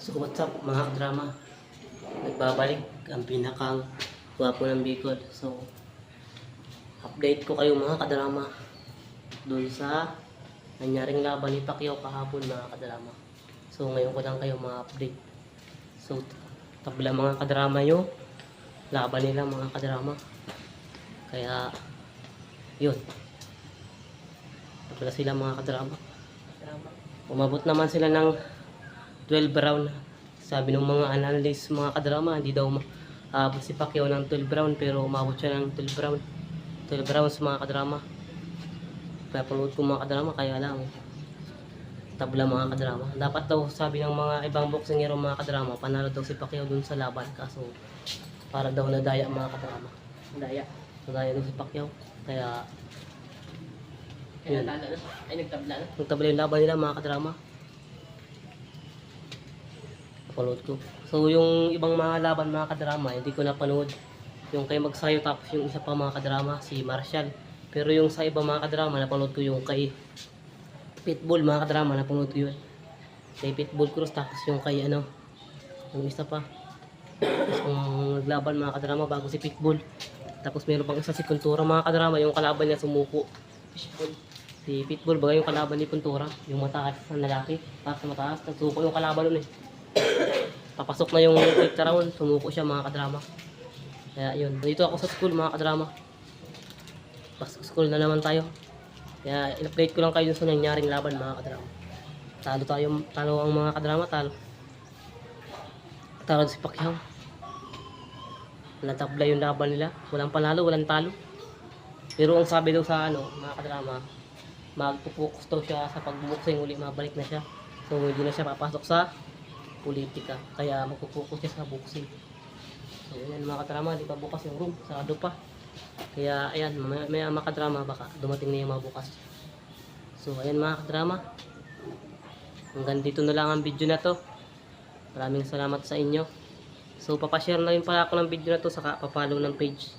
So what's up mga drama? Nagbabalik ang pinakang gwapo ng Bicol. So update ko kayo mga kadrama dun sa nangyaring laban ni Pacquiao kahapon mga kadrama. So ngayon ko lang kayo ma-update. So tabla mga kadrama nyo, laban nila mga kadrama. Kaya yun. Tabla sila mga kadrama. Umabot naman sila ng 12 round. Sabi ng mga analyst, mga kadrama, hindi daw maabot si Pacquiao ng 12 round pero umabot siya ng 12 round. 12 rounds mga kadrama. Kaya panood ko mga kadrama, kaya lang tabla mga kadrama. Dapat daw sabi ng mga ibang boxingero mga kadrama, panalo daw si Pacquiao dun sa laban. Kaso para daw nadaya mga kadrama. Daya. Nadaya daw si Pacquiao. Kaya Kaya natalo na. Ay, nagtabla na. nagtabla yung laban nila mga kadrama. Napanood ko. So yung ibang mga laban mga kadrama, hindi ko napanood. Yung kay Magsayo tapos yung isa pa mga kadrama, si Marshall. Pero yung sa iba mga kadrama, napanood ko yung kay Pitbull mga kadrama, napanood ko yun. Kay Pitbull Cruz tapos yung kay ano, yung isa pa. Tapos yung naglaban mga kadrama bago si Pitbull. Tapos meron pang isa si Kuntura mga kadrama, yung kalaban niya sumuko. Fishball. Si Pitbull, baga yung kalaban ni Puntura, yung mataas na lalaki, na mataas, nagsuko yung kalaban nun eh. Papasok na yung fifth round, sumuko siya mga kadrama. Kaya yun, dito ako sa school mga kadrama. Pasok school na naman tayo. Kaya in-update ko lang kayo sa nangyaring laban mga kadrama. Talo tayo, talo ang mga kadrama, talo. Talo si Pacquiao. Natabla yung laban nila. Walang panalo, walang talo. Pero ang sabi daw sa ano, mga kadrama, magpo-focus daw siya sa pagbuboxing uli, mabalik na siya. So hindi na siya papasok sa politika. Kaya magpo-focus siya sa boxing. So ayan mga kadrama, di pa bukas yung room, sarado pa. Kaya ayan, may, may mga baka dumating na yung mga bukas. So ayan mga kadrama. Hanggang dito na lang ang video na to. Maraming salamat sa inyo. So papashare na rin pala ako ng video na to saka papalo ng page